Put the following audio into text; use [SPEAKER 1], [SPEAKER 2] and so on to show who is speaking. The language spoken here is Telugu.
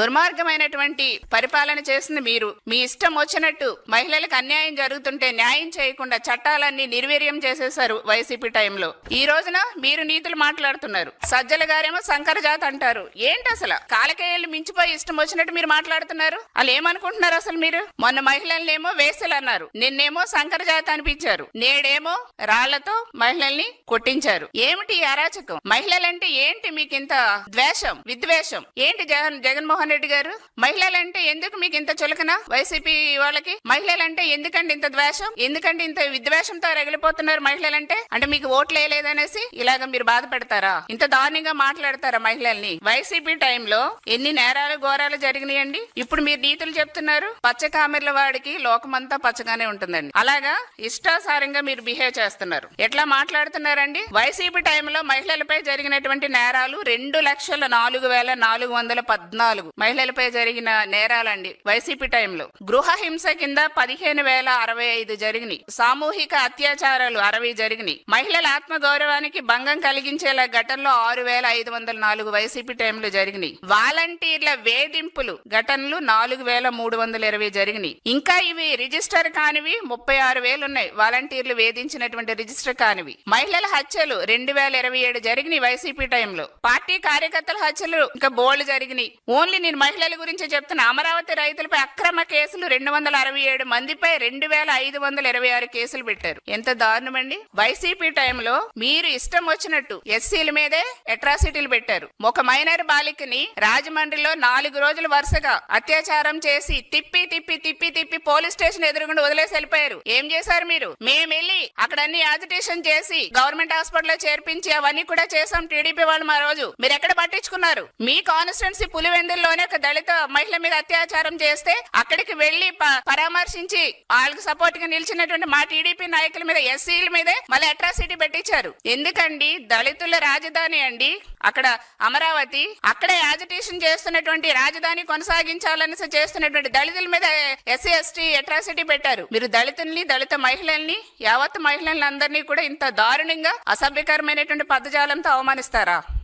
[SPEAKER 1] దుర్మార్గమైనటువంటి పరిపాలన చేసింది మీరు. మీ ఇష్టం వచ్చినట్టు మహిళలకు అన్యాయం జరుగుతుంటే న్యాయం చేయకుండా చట్టాలన్నీ నిర్వీర్యం చేసేశారు వైసీపీ టైంలో. ఈ రోజున మీరు నీతులు మాట్లాడుతున్నారు. సజ్జల గారేమో శంకర జాత అంటారు. ఏంటి అసలు? కాలకేయాలు మించిపోయి ఇష్టం వచ్చినట్టు మీరు మాట్లాడుతున్నారు? వాళ్ళు ఏమనుకుంటున్నారు అసలు మీరు? మొన్న మహిళలనేమో వేసలు అన్నారు. నిన్నేమో శంకర జాత అనిపించారు. నేడేమో రాళ్ళతో మహిళల్ని కొట్టించారు. ఏమిటి అరాచకం? మహిళలంటే ఏంటి మీకు ఇంత ద్వేషం విద్వేషం? ఏంటి జగన్ జగన్మోహన్ రెడ్డి గారు? మహిళలంటే ఎందుకు మీకు ఇంత చులకన? వైసీపీ వాళ్ళకి? మహిళలంటే ఎందుకండి ఇంత ద్వేషం? ఎందుకంటే ఇంత విద్వేషంతో రగిలిపోతున్నారు మహిళలంటే? అంటే మీకు ఓట్లు వేయలేదనేసి ఇలాగ మీరు బాధపడతారా ఇంత దారుణంగా మాట్లాడతారా మహిళల్ని? వైసీపీ టైంలో ఎన్ని నేరాలు ఘోరాలు జరిగినాయండి? ఇప్పుడు మీరు నీతులు చెప్తున్నారు పచ్చ కామెర్ల వాడికి లోకమంతా పచ్చగానే ఉంటుందండి. అలాగా ఇష్టాసారంగా మీరు బిహేవ్ చేస్తున్నారు. ఎట్లా మాట్లాడుతున్నారండి? వైసీపీ టైంలో మహిళలపై జరిగినటువంటి నేరాలు రెండు లక్షల నాలుగు వేల నాలుగు వందల పద్నాలుగు. మహిళలపై జరిగిన నేరాలండి. వైసీపీ టైంలో. గృహ హింస కింద పదిహేను వేల అరవై ఐదు జరిగినాయి. సామూహిక అత్యాచారాలు అరవై జరిగినాయి. మహిళల ఆత్మ గౌరవానికి భంగం కలిగించేలా ఘటనలో ఆరు వేల ఐదు వందల నాలుగు వైసీపీ టైంలో జరిగినాయి. వాలంటీర్ల వేధింపులు ఘటనలు నాలుగు వేల మూడు వందల ఇరవై జరిగినాయి. ఇంకా ఇవి రిజిస్టర్ కానివి ముప్పై ఆరు వేలు ఉన్నాయి. వాలంటీర్లు వేధించినటువంటి రిజిస్టర్ కానివి. మహిళల హత్యలు రెండు వేల ఇరవై ఏడు జరిగినాయి వైసీపీ టైంలో. పార్టీ కార్యకర్తల హత్యలు ఇంకా బోల్డ్ జరిగినాయి. ఓన్లీ నేను మహిళల గురించి చెప్తున్నా. అమరావతి రైతులపై అక్రమ కేసులు రెండు వందల అరవై ఏడు మందిపై రెండు వేల ఐదు వందల ఇరవై ఆరు కేసులు పెట్టారు. ఎంత దారుణమండి? వైసీపీ టైంలో మీరు ఇష్టం వచ్చినట్టు ఎస్సీల మీదే అట్రాసిటీలు పెట్టారు. ఒక మైనర్ బాలికని రాజమండ్రిలో నాలుగు రోజులు వరుసగా అత్యాచారం చేసి తిప్పి తిప్పి తిప్పి తిప్పి పోలీస్ స్టేషన్ ఎదురుగుండా వదిలేసి వెళ్ళిపోయారు. ఏం చేశారు మీరు? మేము వెళ్ళి అక్కడ అన్ని యాజిటేషన్ చేసి గవర్నమెంట్ హాస్పిటల్లో చేర్పించి అవన్నీ కూడా చేసాం టీడీపీ వాళ్ళు మా రోజు. మీరు ఎక్కడ పట్టించుకున్నారు? మీ కాన్స్టిట్యున్సీ పులివెందుల్లోనే ఒక దళిత మహిళ మీద అత్యాచారం చేస్తే అక్కడికి వెళ్ళి ప- పరామర్శించి వాళ్ళకి సపోర్ట్గా నిలిచినటువంటి మా టీడీపీ నాయకుల మీద ఎస్సీల మీదే మళ్ళీ అట్రాసిటీ పెట్టించారు. ఎందుకండి? దళితుల రాజధాని అండి. అక్కడ అమరావతి అక్కడే యాజిటేషన్ చేస్తున్నటువంటి రాజధాని కొనసాగించాలని చేస్తున్నటువంటి దళితుల మీద ఎస్సీ ఎస్టీ అట్రాసిటీ పెట్టారు. మీరు దళితుల్ని దళిత మహిళల్ని యావత్ మహిళలందరినీ కూడా ఇంత దారుణంగా అసభ్యకరమైనటువంటి పదజాలంతో అవమానిస్తారా?